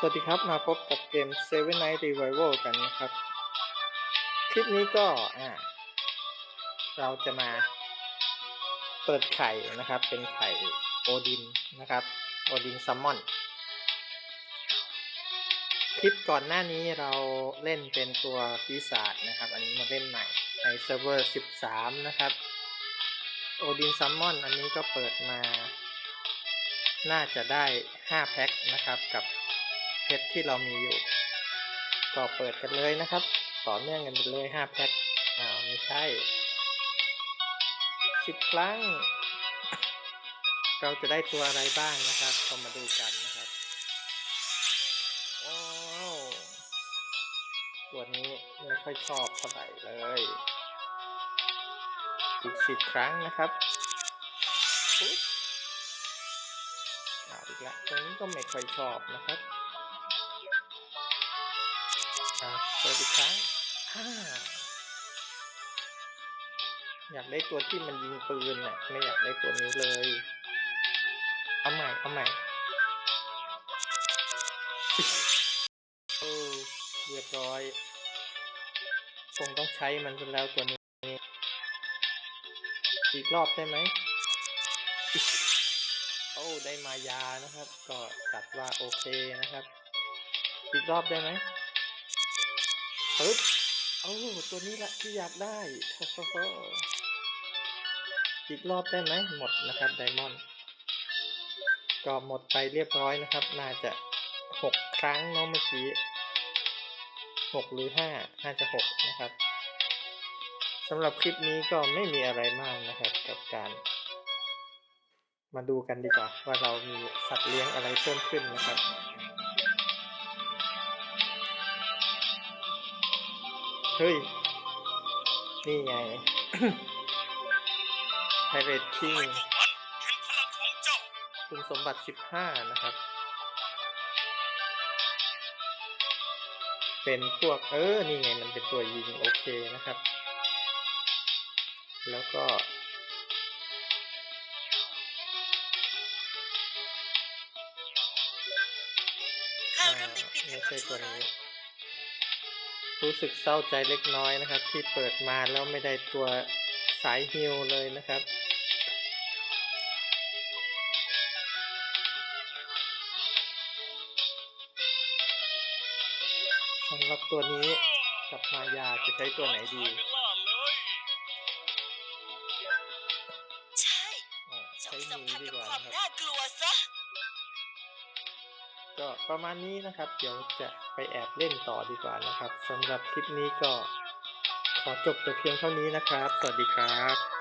สวัสดีครับ มาพบกับเกม Seven Night Revival กันนะครับ คลิปนี้ก็อ่าเราจะมาเปิดไข่นะครับ เป็นไข่โอดินนะครับ โอดินซัมมอน คลิปก่อนหน้านี้เราเล่นเป็นตัวปีศาจนะครับ อันนี้มาเล่นใหม่ในเซิร์ฟเวอร์ 13 นะครับ โอดินซัมมอน อันนี้ก็เปิดมา น่าจะได้ 5 แพ็คนะครับกับ เพชรที่เรามีอยู่ ก็เปิดกันเลยนะครับ ต่อเนื่องกันไปเลย5แพ็คอ้าวไม่ใช่ 10 ครั้ง เราจะได้ตัวอะไรบ้างนะครับก็มาดูกันนะครับว้ตัวนี้ไม่ค่อยชอบเท่าไหร่เลย อีก10ครั้งนะครับอ้าวอีกละตัวนี้ก็ไม่ค่อยชอบนะครับ อ่าเปิดอีกครั้งห้าอยากได้ตัวที่มันยิงปืนน่ะ ไม่อยากได้ตัวนี้เลย เอาใหม่ เอาใหม่โอ้เรียบร้อยคงต้องใช้มันจนแล้วตัวนี้ อีกรอบได้ไหมโอ้ ได้มายานะครับ ก็จัดว่าโอเคนะครับ อีกรอบได้ไหม ปึ๊บโอ้ตัวนี้แหละที่อยากได้ อีกรอบได้ไหมหมดนะครับไดมอนด์ก็หมดไปเรียบร้อยนะครับ น่าจะหกครั้งเนาะเมื่อกี้หกหรือห้าน่าจะหกนะครับสำหรับคลิปนี้ก็ไม่มีอะไรมากนะครับกับการมาดูกันดีกว่าว่าเรามีสัตว์เลี้ยงอะไรเพิ่มขึ้นนะครับ เฮ้ย นี่ไง Pirate King เห็นพลังของเจ้าคุณสมบัติ 15 นะครับ เป็นพวก เออ นี่ไง มันเป็นตัวยิง โอเคนะครับ แล้วก็ข้าอ่าวเริ่มได้กลิ่นไม่แห่งคใช่วามตัชั่ววร้านี้ย รู้สึกเศร้าใจเล็กน้อยนะครับ ที่เปิดมาแล้วไม่ได้ตัวสายฮิลเลยนะครับ สำหรับตัวนี้กับมายาจะใช้ตัวไหนดีเวลาเลยใช่อ๋อจใช้งสัมนี้ผัสดีกับกว่าความนะครับ น่ากลัวซะ ก็ประมาณนี้นะครับ เดี๋ยวจะไปแอบเล่นต่อดีกว่านะครับสำหรับคลิปนี้ก็ขอจบแต่เพียงเท่านี้นะครับ สวัสดีครับ